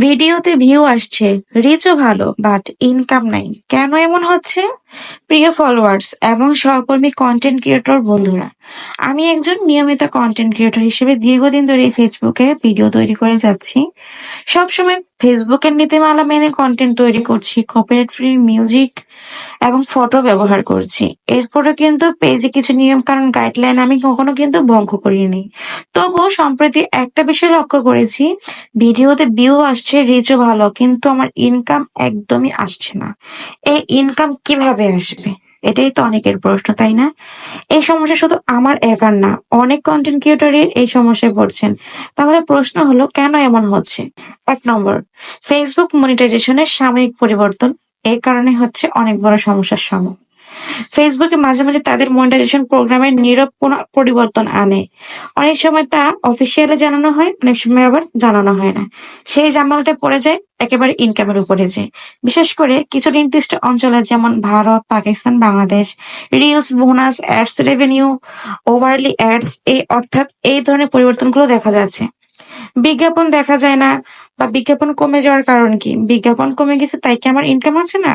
ভিডিওতে ভিউ আসছে, রিচও ভালো, বাট ইনকাম নাই। কেন এমন হচ্ছে? প্রিয় ফলোয়ার্স এবং সহকর্মী কন্টেন্ট ক্রিয়েটর বন্ধুরা, আমি একজন নিয়মিত কন্টেন্ট ক্রিয়েটর হিসেবে দীর্ঘদিন ধরে ফেসবুকে ভিডিও তৈরি করে যাচ্ছি। সবসময় ফেসবুকের নীতিমালা মেনে কন্টেন্ট তৈরি করছি, কপিরাইট ফ্রি মিউজিক এবং ফটো ব্যবহার করছি। এরপরেও কিন্তু পেজে কিছু নিয়ম কারণ গাইডলাইন আমি কখনো কিন্তু ভঙ্গ করিনি। তবুও সম্প্রতি একটা বিষয় লক্ষ্য করেছি, ভিডিওতে ভিউ আসছে, রিচও ভালো, কিন্তু আমার ইনকাম একদমই আসছে না। এই ইনকাম কীভাবে আসবে? এটাই তো অনেকের প্রশ্ন, তাই না? এই সমস্যা শুধু আমার একার না, অনেক কন্টেন্ট ক্রিয়েটরই এই সমস্যায় পড়ছেন। তাহলে প্রশ্ন হলো কেন এমন হচ্ছে? এক নম্বর, ফেসবুক মনিটাইজেশনের সাময়িক পরিবর্তন। এর কারণে হচ্ছে অনেক বড় সমস্যার সম্মুখ ফেসবুকে মাঝে মাঝে তাদের মনিটাইজেশন প্রোগ্রামের নীরব পরিবর্তন আনে। অনেক সময় তা অফিসিয়ালি জানানো হয়, অনেক সময় আবার জানানো হয় না। সেই জামালটা পড়ে যায়, একেবারে ইনকামের উপরে যে বিশেষ করে কিছু নির্দিষ্ট অঞ্চলে যেমন Bharat, Pakistan, Bangladesh reels bonus ads revenue overlay ads এই অর্থাৎ এই ধরনের পরিবর্তনগুলো দেখা যাচ্ছে। বিজ্ঞাপন দেখা যায় না বা বিজ্ঞাপন কমে যাওয়ার কারণ কি? বিজ্ঞাপন কমে গেছে, তাই কি আমার ইনকাম আছে না?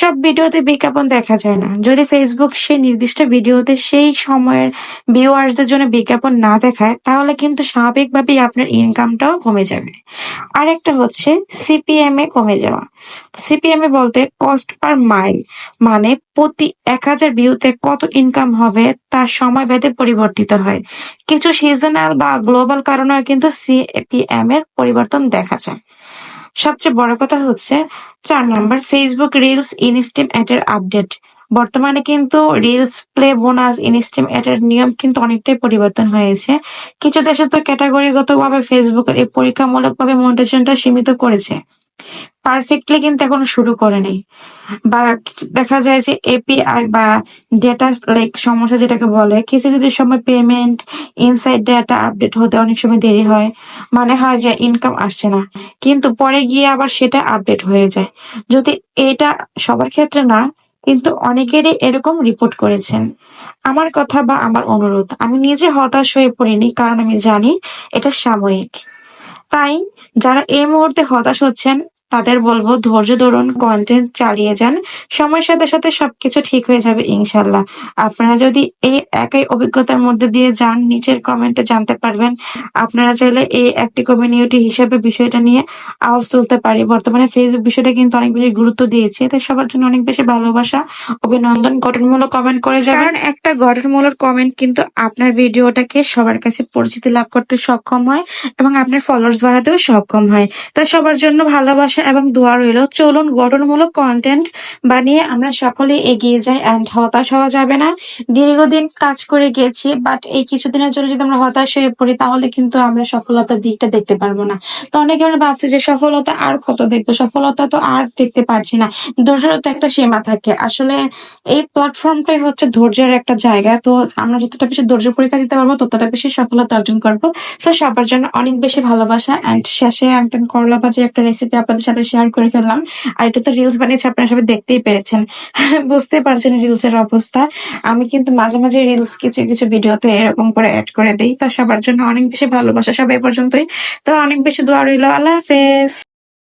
সব ভিডিওতে বিজ্ঞাপন দেখা যায় না। যদি ফেসবুক সেই নির্দিষ্ট ভিডিওতে সেই সময়ের ভিউয়ার্সদের জন্য বিজ্ঞাপন না দেখায়, তাহলে কিন্তু স্বাভাবিকভাবেই আপনার ইনকামটাও কমে যাবে। আর একটা হচ্ছে সিপিএম এ কমে যাওয়া। সিপিএম এ বলতে কস্ট পার মাইল মানে প্রতি এক হাজার ভিউতে কত ইনকাম হবে, তার সময় ভেদে পরিবর্তিত হয়। কিছু সিজনাল বা গ্লোবাল কারণেও কিন্তু সিপিএম এর পরিবর্তন দেখা সবচেয়ে বড় কথা হচ্ছে চার নাম্বার ফেসবুক রিলস ইনস্টিম অ্যাটের আপডেট বর্তমানে কিন্তু রিলস প্লে বোনাস ইনস্টিম অ্যাটের নিয়ম কিন্তু অনেকটাই পরিবর্তন হয়েছে। কিছু দেশে তো ক্যাটাগরিগতভাবে ফেসবুকের এই পরীক্ষামূলকভাবে মোটেশনটা সীমিত করেছে। পারফেক্টলি কিন্তু এখন শুরু করেনি বা দেখা যায় যে এপিআই বা ডেটা লাইক সমস্যা যেটাকে বলে, কিছু কিছু সময় পেমেন্ট ইনসাইড ডেটা আপডেট হতে অনেক সময় দেরি হয়। মানে হয় যে ইনকাম আসছে না। কিন্তু পরে গিয়ে আবার সেটা আপডেট হয়ে যায়। যদি এটা সবার ক্ষেত্রে না, কিন্তু অনেকেরই এরকম রিপোর্ট করেছেন। আমার কথা বা আমার অনুরোধ, আমি নিজে হতাশ হয়ে পড়িনি কারণ আমি জানি এটা সাময়িক। তাই যারা এই মুহূর্তে হতাশ হচ্ছেন তাদের বলব, ধৈর্য ধরুন কন্টেন্ট চালিয়ে যান। সময়ের সাথে সাথে সবকিছু ঠিক হয়ে যাবে ইনশাল্লাহ আপনারা যদি এই একই অভিজ্ঞতার মধ্যে দিয়ে যান, নিচের কমেন্টে জানতে পারবেন। আপনারা চাইলে এই একটি কমিউনিটি হিসেবে বিষয়টা নিয়ে আওয়াজ তুলতে পারি। বর্তমানে ফেসবুক বিষয়টা কিন্তু অনেক বেশি গুরুত্ব দিয়েছে, তাই সবার জন্য অনেক বেশি ভালোবাসা, অভিনন্দন। গঠনমূলক কমেন্ট করে যাবেন। কারণ একটা গঠনমূলক কমেন্ট কিন্তু আপনার ভিডিওটাকে সবার কাছে পরিচিতি লাভ করতে সক্ষম হয় এবং আপনার ফলোয়ার্স বাড়াতেও সক্ষম হয়। তাই সবার জন্য ভালোবাসা ভালোবাসা এবং দোয়া রইল। চলুন গঠনমূলক কন্টেন্ট বানিয়ে আমরা সকলে এগিয়ে যাই অ্যান্ড হতাশ হওয়া যাবে না। দীর্ঘদিন কাজ করে গেছি বাট এই কিছুদিনের জন্য যদি আমরা হতাশ হয়ে পড়ি, তাহলে কিন্তু আমরা সফলতার দিকটা দেখতে পারব না। তো অনেকে আমরা ভাবছি যে সফলতা আর কত দেখব? সফলতা তো আর দেখতে পারছি না। ধৈর্যের তো একটা সীমা থাকে। আসলে এই প্ল্যাটফর্মটাই হচ্ছে ধৈর্যের একটা জায়গা। তো আমরা যতটা বেশি ধৈর্য পরীক্ষা দিতে পারব, ততটা বেশি সফলতা অর্জন করব। তো সবার জন্য অনেক বেশি ভালোবাসা অ্যান্ড শেষে একদিন করলা ভাজি একটা রেসিপি আপনাদের সাথে শেয়ার করে ফেললাম। আর এটা তো রিলস বানিয়েছে, আপনারা সবাই দেখতেই পেরেছেন। বুঝতে পারছেন রিলস এর অবস্থা। আমি কিন্তু মাঝে মাঝে রিলস কিছু কিছু ভিডিওতে এরকম করে অ্যাড করে দিই। তো সবার জন্য অনেক বেশি ভালোবাসা সবাই পর্যন্তই। তো অনেক বেশি দোয়া রইল। আল্লাহ হাফেজ।